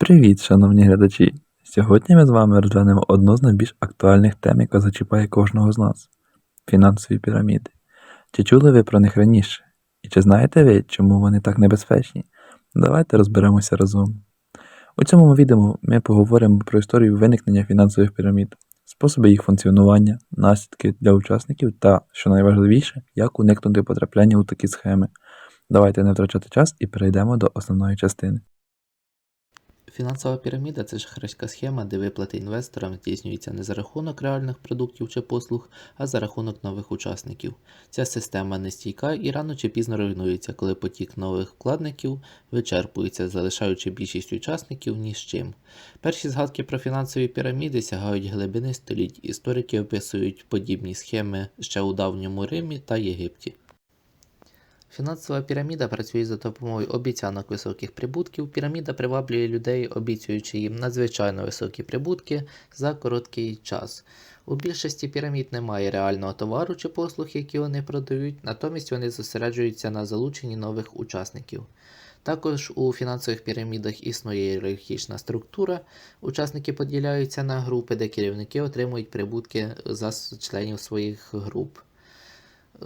Привіт, шановні глядачі! Сьогодні ми з вами розглянемо одну з найбільш актуальних тем, яка зачіпає кожного з нас фінансові піраміди. Чи чули ви про них раніше? І чи знаєте ви, чому вони так небезпечні? Давайте розберемося разом. У цьому відео ми поговоримо про історію виникнення фінансових пірамід, способи їх функціонування, наслідки для учасників та, що найважливіше, як уникнути потрапляння у такі схеми. Давайте не втрачати час і перейдемо до основної частини. Фінансова піраміда це шахрайська схема, де виплати інвесторам здійснюються не за рахунок реальних продуктів чи послуг, а за рахунок нових учасників. Ця система нестійка і рано чи пізно руйнується, коли потік нових вкладників вичерпується, залишаючи більшість учасників ні з чим. Перші згадки про фінансові піраміди сягають глибини століть. Історики описують подібні схеми ще у давньому Римі та Єгипті. Фінансова піраміда працює за допомогою обіцянок високих прибутків. Піраміда приваблює людей, обіцюючи їм надзвичайно високі прибутки за короткий час. У більшості пірамід немає реального товару чи послуг, які вони продають, натомість вони зосереджуються на залученні нових учасників. Також у фінансових пірамідах існує ієрархічна структура. Учасники поділяються на групи, де керівники отримують прибутки за членів своїх груп.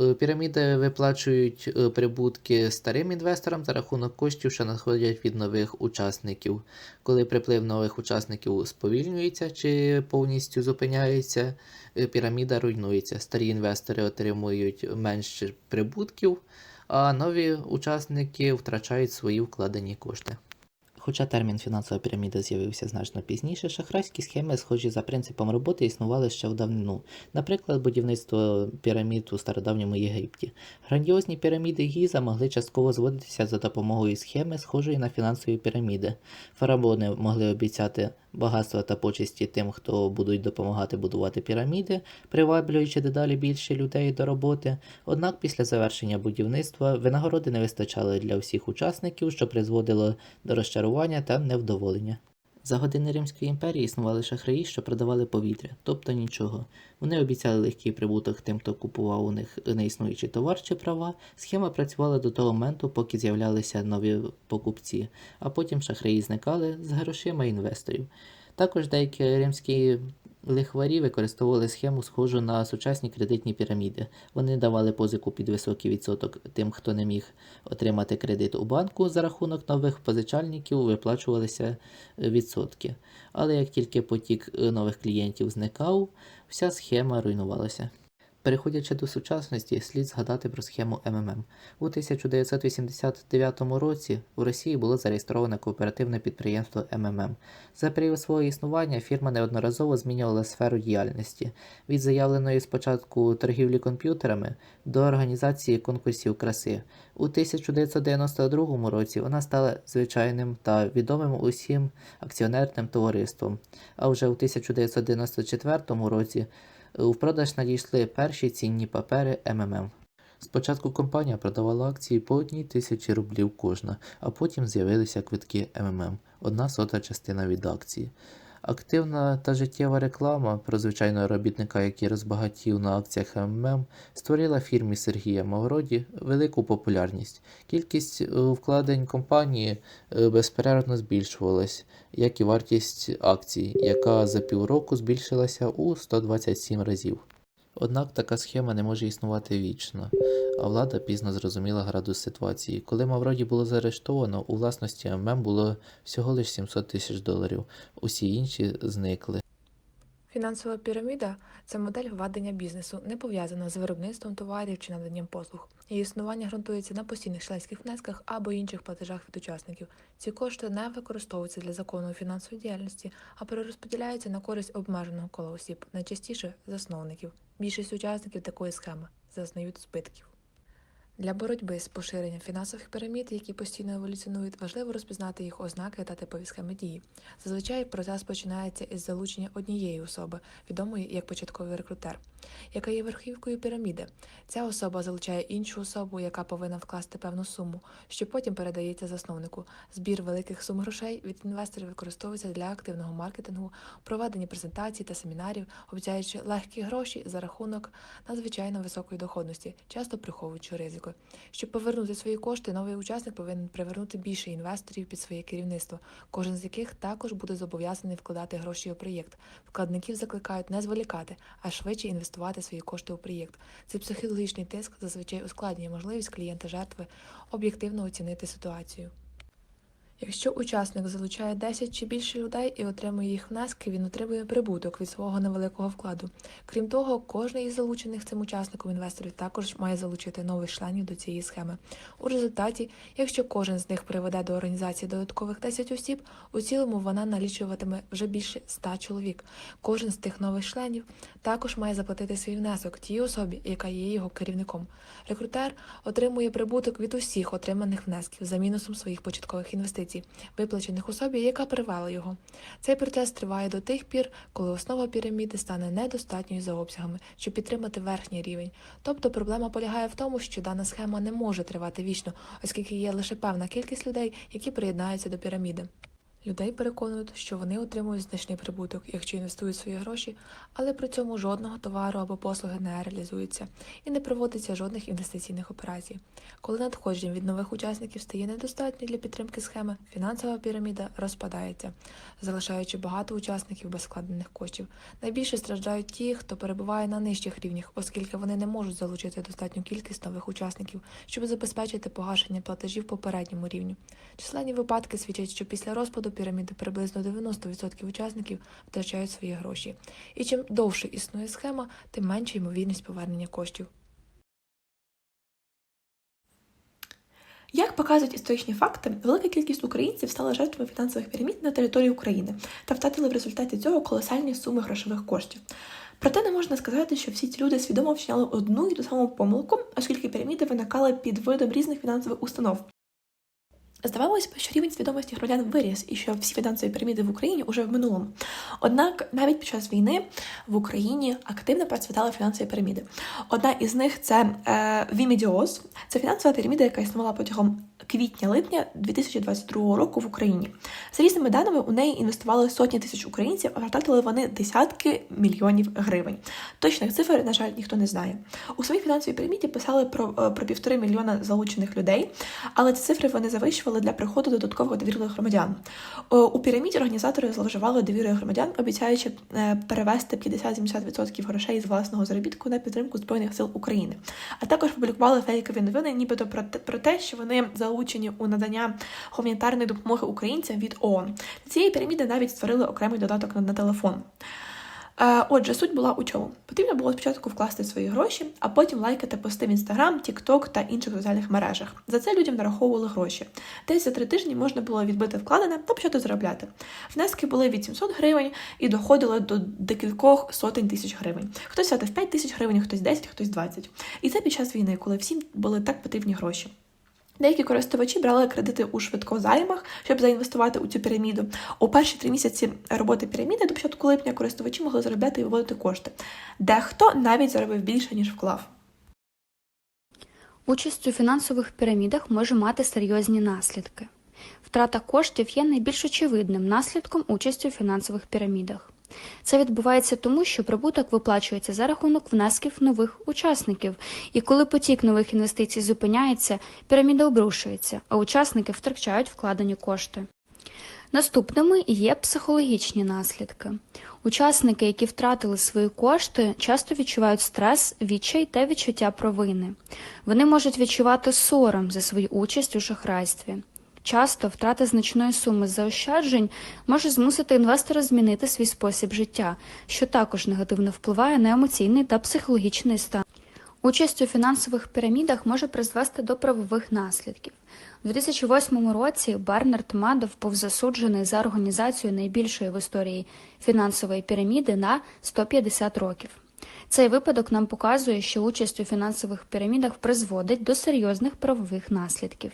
Е, Піраміди виплачують е, прибутки старим інвесторам за рахунок коштів, що надходять від нових учасників. Коли приплив нових учасників сповільнюється чи повністю зупиняється, е, піраміда руйнується. Старі інвестори отримують менше прибутків, а нові учасники втрачають свої вкладені кошти. Хоча термін фінансова піраміда з'явився значно пізніше, шахрайські схеми, схожі за принципом роботи, існували ще в давнину. Наприклад, будівництво пірамід у стародавньому Єгипті. Грандіозні піраміди Гіза могли частково зводитися за допомогою схеми, схожої на фінансові піраміди. Фараони могли обіцяти багатства та почесті тим, хто будуть допомагати будувати піраміди, приваблюючи дедалі більше людей до роботи. Однак після завершення будівництва винагороди не вистачало для всіх учасників, що призводило до розчарування та невдоволення. За години Римської імперії існували шахраї, що продавали повітря, тобто нічого. Вони обіцяли легкий прибуток тим, хто купував у них неіснуючий товар чи права. Схема працювала до того моменту, поки з'являлися нові покупці, а потім шахраї зникали з грошима інвесторів. Також деякі римські лихварі використовували схему, схожу на сучасні кредитні піраміди. Вони давали позику під високий відсоток тим, хто не міг отримати кредит у банку. За рахунок нових позичальників виплачувалися е, відсотки. Але як тільки потік е, нових клієнтів зникав, вся схема руйнувалася. Переходячи до сучасності, слід згадати про схему МММ. У 1989 році в Росії було зареєстроване кооперативне підприємство МММ. За період свого існування фірма неодноразово змінювала сферу діяльності від заявленої спочатку торгівлі комп'ютерами до організації конкурсів краси. У 1992 році вона стала звичайним та відомим усім акціонерним товариством. А вже у 1994 році у продаж надійшли перші цінні папери МММ. Спочатку компанія продавала акції по одній тисячі рублів кожна, а потім з'явилися квитки МММ, одна сота частина від акції. Активна та життєва реклама про звичайного робітника, який розбагатів на акціях МММ, створила фірмі Сергія Мавроді велику популярність. Кількість е, вкладень компанії е, безперервно збільшувалась, як і вартість акцій, яка за півроку збільшилася у 127 разів. Однак така схема не може існувати вічно, а влада пізно зрозуміла градус ситуації. Коли Мавроді було заарештовано, у власності ММ було всього лише 700 тисяч доларів, усі інші зникли. Фінансова піраміда це модель введення бізнесу, не пов'язана з виробництвом товарів чи наданням послуг. Її існування ґрунтується на постійних членських внесках або інших платежах від учасників. Ці кошти не використовуються для законної фінансової діяльності, а перерозподіляються на користь обмеженого кола осіб, найчастіше засновників. Більшість учасників такої схеми зазнають збитків. Для боротьби з поширенням фінансових пірамід, які постійно еволюціонують, важливо розпізнати їх ознаки та типові схеми дії. Зазвичай процес починається із залучення однієї особи, відомої як початковий рекрутер, яка є верхівкою піраміди. Ця особа залучає іншу особу, яка повинна вкласти певну суму, що потім передається засновнику. Збір великих сум грошей від інвесторів використовується для активного маркетингу, проведення презентацій та семінарів, обіцяючи легкі гроші за рахунок надзвичайно високої доходності, часто приховуючи ризик. Учасника. Щоб повернути свої кошти, новий учасник повинен привернути більше інвесторів під своє керівництво, кожен з яких також буде зобов'язаний вкладати гроші у проєкт. Вкладників закликають не зволікати, а швидше інвестувати свої кошти у проєкт. Цей психологічний тиск зазвичай ускладнює можливість клієнта жертви об'єктивно оцінити ситуацію. Якщо учасник залучає 10 чи більше людей і отримує їх внески, він отримує прибуток від свого невеликого вкладу. Крім того, кожен із залучених цим учасником інвесторів також має залучити нових членів до цієї схеми. У результаті, якщо кожен з них приведе до організації додаткових 10 осіб, у цілому вона налічуватиме вже більше 100 чоловік. Кожен з тих нових членів також має заплатити свій внесок тій особі, яка є його керівником. Рекрутер отримує прибуток від усіх отриманих внесків за мінусом своїх початкових інвестицій, виплачених особі, яка привела його. Цей процес триває до тих пір, коли основа піраміди стане недостатньою за обсягами, щоб підтримати верхній рівень. Тобто проблема полягає в тому, що дана схема не може тривати вічно, оскільки є лише певна кількість людей, які приєднаються до піраміди. Людей переконують, що вони отримують значний прибуток, якщо інвестують свої гроші, але при цьому жодного товару або послуги не реалізується і не проводиться жодних інвестиційних операцій. Коли надходжень від нових учасників стає недостатньо для підтримки схеми, фінансова піраміда розпадається, залишаючи багато учасників без складених коштів. Найбільше страждають ті, хто перебуває на нижчих рівнях, оскільки вони не можуть залучити достатню кількість нових учасників, щоб забезпечити погашення платежів попередньому рівню. Численні випадки свідчать, що після розпаду піраміди приблизно 90% учасників втрачають свої гроші. І чим довше існує схема, тим менша ймовірність повернення коштів. Як показують історичні факти, велика кількість українців стала жертвами фінансових пірамід на території України та втратили в результаті цього колосальні суми грошових коштів. Проте не можна сказати, що всі ці люди свідомо вчиняли одну і ту саму помилку, оскільки піраміди виникали під видом різних фінансових установ. Здавалося б, що рівень свідомості громадян виріс і що всі фінансові піраміди в Україні уже в минулому. Однак навіть під час війни в Україні активно процвітали фінансові піраміди. Одна із них це е, Вімідіоз, Це фінансова піраміда, яка існувала протягом квітня-липня 2022 року в Україні. За різними даними, у неї інвестували сотні тисяч українців, а втратили вони десятки мільйонів гривень. Точних цифр, на жаль, ніхто не знає. У своїй фінансовій піраміді писали про, е, про півтори мільйона залучених людей, але ці цифри вони завищували для приходу додаткових довірливих громадян. Е, У піраміді організатори зловживали довірою громадян, обіцяючи е, перевести 50-70% грошей з власного заробітку на підтримку Збройних сил України. А також публікували фейкові новини, нібито про те, про те, що вони залучені у надання гуманітарної допомоги українцям від ООН. Для цієї піраміди навіть створили окремий додаток на, телефон. Е, Отже, суть була у чому? Потрібно було спочатку вкласти свої гроші, а потім лайкати пости в Інстаграм, Тікток та інших соціальних мережах. За це людям нараховували гроші. Десь за три тижні можна було відбити вкладене та почати заробляти. Внески були від 700 гривень і доходили до декількох сотень тисяч гривень. Хтось втратив 5 тисяч гривень, хтось 10, хтось 20. І це під час війни, коли всім були так потрібні гроші. Деякі користувачі брали кредити у швидкозаймах, щоб заінвестувати у цю піраміду. У перші три місяці роботи піраміди до початку липня користувачі могли заробляти і виводити кошти. Дехто навіть заробив більше, ніж вклав. Участь у фінансових пірамідах може мати серйозні наслідки. Втрата коштів є найбільш очевидним наслідком участі у фінансових пірамідах. Це відбувається тому, що прибуток виплачується за рахунок внесків нових учасників, і коли потік нових інвестицій зупиняється, піраміда обрушується, а учасники втрачають вкладені кошти. Наступними є психологічні наслідки. Учасники, які втратили свої кошти, часто відчувають стрес, відчай та відчуття провини. Вони можуть відчувати сором за свою участь у шахрайстві. Часто втрата значної суми заощаджень може змусити інвестора змінити свій спосіб життя, що також негативно впливає на емоційний та психологічний стан. Участь у фінансових пірамідах може призвести до правових наслідків. У 2008 році Бернард Мадов був засуджений за організацію найбільшої в історії фінансової піраміди на 150 років. Цей випадок нам показує, що участь у фінансових пірамідах призводить до серйозних правових наслідків.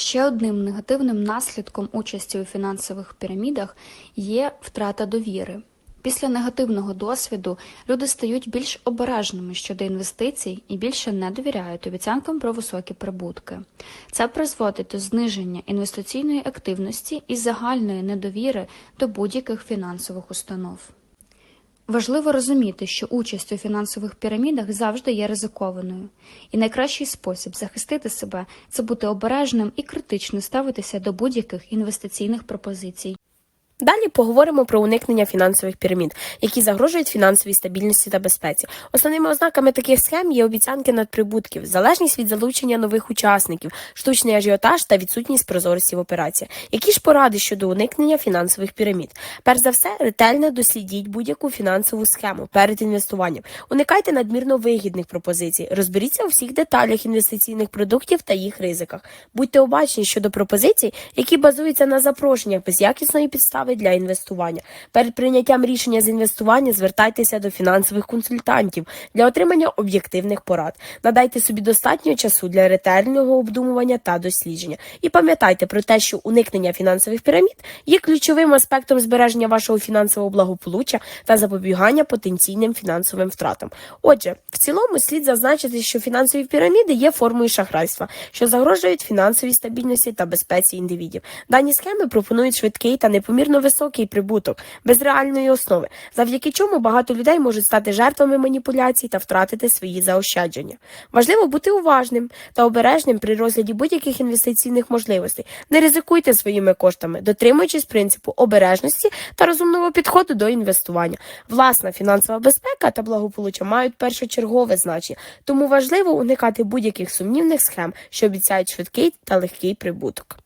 Ще одним негативним наслідком участі у фінансових пірамідах є втрата довіри. Після негативного досвіду люди стають більш обережними щодо інвестицій і більше не довіряють обіцянкам про високі прибутки. Це призводить до зниження інвестиційної активності і загальної недовіри до будь-яких фінансових установ. Важливо розуміти, що участь у фінансових пірамідах завжди є ризикованою, і найкращий спосіб захистити себе це бути обережним і критично ставитися до будь-яких інвестиційних пропозицій. Далі поговоримо про уникнення фінансових пірамід, які загрожують фінансовій стабільності та безпеці. Основними ознаками таких схем є обіцянки надприбутків, залежність від залучення нових учасників, штучний ажіотаж та відсутність прозорості в операціях. Які ж поради щодо уникнення фінансових пірамід? Перш за все, ретельно дослідіть будь-яку фінансову схему перед інвестуванням. Уникайте надмірно вигідних пропозицій, розберіться у всіх деталях інвестиційних продуктів та їх ризиках. Будьте обачні щодо пропозицій, які базуються на запрошеннях без якісної підстави для інвестування. Перед прийняттям рішення з інвестування звертайтеся до фінансових консультантів для отримання об'єктивних порад. Надайте собі достатньо часу для ретельного обдумування та дослідження. І пам'ятайте про те, що уникнення фінансових пірамід є ключовим аспектом збереження вашого фінансового благополуччя та запобігання потенційним фінансовим втратам. Отже, в цілому слід зазначити, що фінансові піраміди є формою шахрайства, що загрожують фінансовій стабільності та безпеці індивідів. Дані схеми пропонують швидкий та непомірно високий прибуток без реальної основи, завдяки чому багато людей можуть стати жертвами маніпуляцій та втратити свої заощадження. Важливо бути уважним та обережним при розгляді будь-яких інвестиційних можливостей. Не ризикуйте своїми коштами, дотримуючись принципу обережності та розумного підходу до інвестування. Власна фінансова безпека та благополуччя мають першочергове значення, тому важливо уникати будь-яких сумнівних схем, що обіцяють швидкий та легкий прибуток.